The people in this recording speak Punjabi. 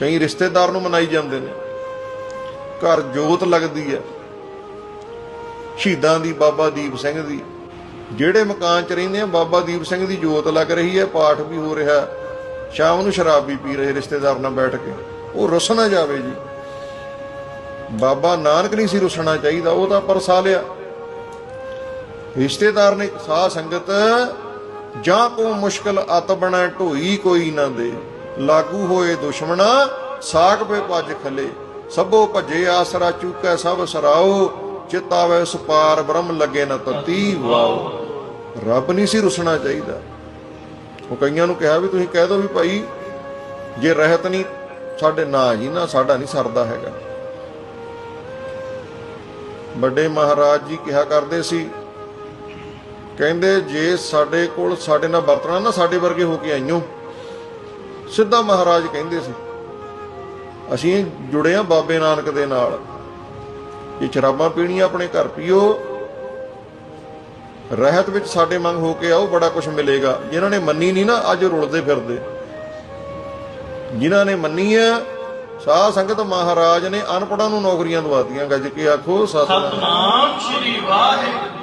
ਕਈ ਰਿਸ਼ਤੇਦਾਰ ਨੂੰ ਮਨਾਈ ਜਾਂਦੇ ਨੇ। ਘਰ ਜੋਤ ਲੱਗਦੀ ਹੈ। ਸ਼ਹੀਦਾਂ ਦੀ, ਬਾਬਾ ਦੀਪ ਸਿੰਘ ਦੀ। ਜਿਹੜੇ ਮਕਾਨ 'ਚ ਰਹਿੰਦੇ ਆ, ਬਾਬਾ ਦੀਪ ਸਿੰਘ ਦੀ ਜੋਤ ਲੱਗ ਰਹੀ ਹੈ, ਪਾਠ ਵੀ ਹੋ ਰਿਹਾ। ਸ਼ਾਮ ਨੂੰ ਸ਼ਰਾਬ ਵੀ ਪੀ ਰਹੇ ਰਿਸ਼ਤੇਦਾਰ ਨਾਲ ਬੈਠ ਕੇ। ਉਹ ਰੁੱਸ ਨਾ ਜਾਵੇ ਜੀ। ਬਾਬਾ ਨਾਨਕ ਨਹੀਂ ਸੀ ਰੁੱਸਣਾ ਚਾਹੀਦਾ, ਉਹ ਤਾਂ ਪਰਸਾ ਲਿਆ ਰਿਸ਼ਤੇਦਾਰ ਨੇ ਸਾਧ ਸੰਗਤ, ਜਾਂ ਕੋ ਮੁਸ਼ਕਲ ਅਤ ਬਣਾ, ਢੋਈ ਕੋਈ ਨਾ ਦੇ। ਲਾਗੂ ਹੋਏ ਦੁਸ਼ਮਣਾ ਸਾਖ ਪੇ ਭੱਜ ਖਲੇ। ਸਭੋ ਭਜੇ ਆਸਰਾ ਚੁਕੈ, ਸਭ ਸਰਾਓ। ਚਿਤਾਵੇ ਸੁਪਾਰ, ਬ੍ਰਹਮ ਲੱਗੇ ਨਾ ਤਤੀ ਵਾਓ। ਰੱਬ ਨਹੀਂ ਸੀ ਰੁਸਣਾ ਚਾਹੀਦਾ। ਉਹ ਕਈਆਂ ਨੂੰ ਕਿਹਾ ਵੀ ਤੁਸੀਂ ਕਹਿ ਦਿਓ ਵੀ ਭਾਈ, ਜੇ ਰਹਿਤ ਨਹੀਂ, ਸਾਡੇ ਨਾ ਜੀ ਨਾ, ਸਾਡਾ ਨਹੀਂ ਸਰਦਾ ਹੈਗਾ। ਵੱਡੇ ਮਹਾਰਾਜ ਜੀ ਕਿਹਾ ਕਰਦੇ ਸੀ, ਕਹਿੰਦੇ ਜੇ ਸਾਡੇ ਕੋਲ ਸਾਡੇ ਨਾਲ ਵਰਤਣਾ ਨਾ, ਸਾਡੇ ਵਰਗੇ ਹੋ ਕੇ ਆਈਓ। ਸਿੱਧਾ ਮਹਾਰਾਜ ਕਹਿੰਦੇ ਸੀ, ਅਸੀਂ ਜੁੜੇ ਆ ਬਾਬੇ ਨਾਨਕ ਦੇ ਨਾਲ। ਇਹ ਸ਼ਰਾਬਾਂ ਪੀਣੀਆਂ ਆਪਣੇ ਘਰ ਪੀਓ, ਰਹਿਤ ਵਿੱਚ ਸਾਡੇ ਮੰਗ ਹੋ ਕੇ ਆਓ, ਬੜਾ ਕੁਝ ਮਿਲੇਗਾ। ਜਿਨ੍ਹਾਂ ਨੇ ਮੰਨੀ ਨਹੀਂ ਨਾ, ਅੱਜ ਰੁਲਦੇ ਫਿਰਦੇ। ਜਿਨ੍ਹਾਂ ਨੇ ਮੰਨੀ ਹੈ ਸਾਧ ਸੰਗਤ ਮਹਾਰਾਜ ਨੇ ਅਨਪੜਾਂ ਨੂੰ ਨੌਕਰੀਆਂ ਦਵਾਤੀਆਂ, ਗੱਜ ਕੇ ਆਖੋ ਸਤਿਨਾਮ ਸਤਨਾਮ ਸ਼੍ਰੀ ਵਾਹਿਗੁਰੂ।